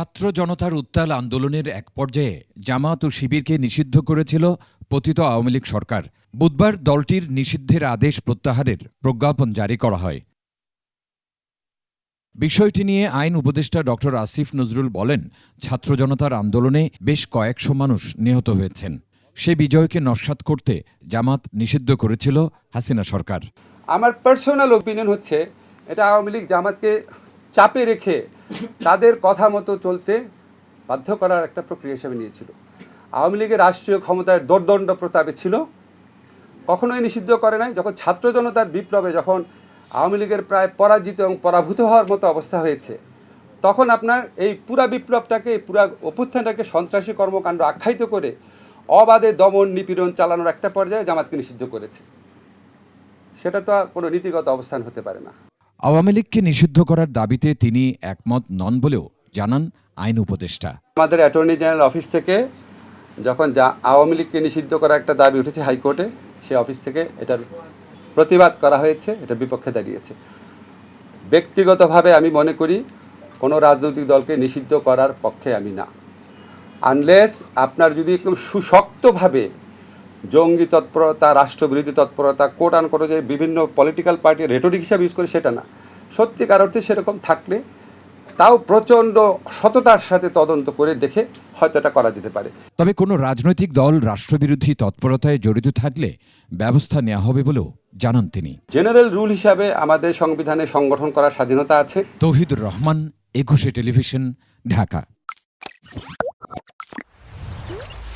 ছাত্র জনতার উত্তাল আন্দোলনের এক পর্যায়ে জামাত ও শিবিরকে নিষিদ্ধ করেছিল পতিত আওয়ামী লীগ সরকার। বুধবার দলটির নিষিদ্ধের আদেশ প্রত্যাহারের প্রজ্ঞাপন জারি করা হয়। বিষয়টি নিয়ে আইন উপদেষ্টা ড. আসিফ নজরুল বলেন, ছাত্র জনতার আন্দোলনে বেশ কয়েকশো মানুষ নিহত হয়েছেন। সে বিজয়কে নস্যাৎ করতে জামাত নিষিদ্ধ করেছিল হাসিনা সরকার। আমার পার্সোনাল ওপিনিয়ন হচ্ছে, এটা আওয়ামী লীগ জামাতকে চাপে রেখে তাদের কথা মতো চলতে বাধ্য করার একটা প্রক্রিয়া হিসেবে নিয়েছিল। আওয়ামী লীগের রাষ্ট্রীয় ক্ষমতায় দোর্দণ্ড প্রতাপে ছিল। কখনোই নিষিদ্ধ করে নাই। যখন ছাত্র জনতার বিপ্লবে যখন আওয়ামী লীগের প্রায় পরাজিত এবং পরাভূত হওয়ার মতো অবস্থা হয়েছে, তখন আপনার এই পুরা বিপ্লবটাকে, এই পুরা অভ্যুত্থানটাকে সন্ত্রাসী কর্মকাণ্ড আখ্যায়িত করে অবাধে দমন নিপীড়ন চালানোর একটা পর্যায়ে জামাতকে নিষিদ্ধ করেছে। সেটা তো কোনো নীতিগত অবস্থান হতে পারে না। আওয়ামী লীগকে নিষিদ্ধ করার দাবিতে তিনি একমত নন বলেও জানান আইন উপদেষ্টা। আমাদের অ্যাটর্নি জেনারেল অফিস থেকে যখন যা আওয়ামী লীগকে নিষিদ্ধ করার একটা দাবি উঠেছে হাইকোর্টে, সেই অফিস থেকে এটার প্রতিবাদ করা হয়েছে এটার বিপক্ষে দাঁড়িয়েছে। ব্যক্তিগতভাবে আমি মনে করি কোনো রাজনৈতিক দলকে নিষিদ্ধ করার পক্ষে আমি না। আনলেস আপনার যদি একদম সুশক্তভাবে জঙ্গি তৎপরতা, রাষ্ট্রবিরোধী তৎপরতা কোট আন করে যে বিভিন্ন পলিটিক্যাল পার্টি রেটরিক হিসাবে ইউজ করে, সেটা না। সত্যিকার অর্থে সেরকম থাকলে তাও প্রচণ্ড সততার সাথে তদন্ত করে দেখে হয়তো এটা করা যেতে পারে। তবে কোনো রাজনৈতিক দল রাষ্ট্রবিরোধী তৎপরতায় জড়িত থাকলে ব্যবস্থা নেওয়া হবে বলেও জানান তিনি। জেনারেল রুল হিসাবে আমাদের সংবিধানে সংগঠন করার স্বাধীনতা আছে। তৌহিদুর রহমান একুশে টেলিভিশন ঢাকা।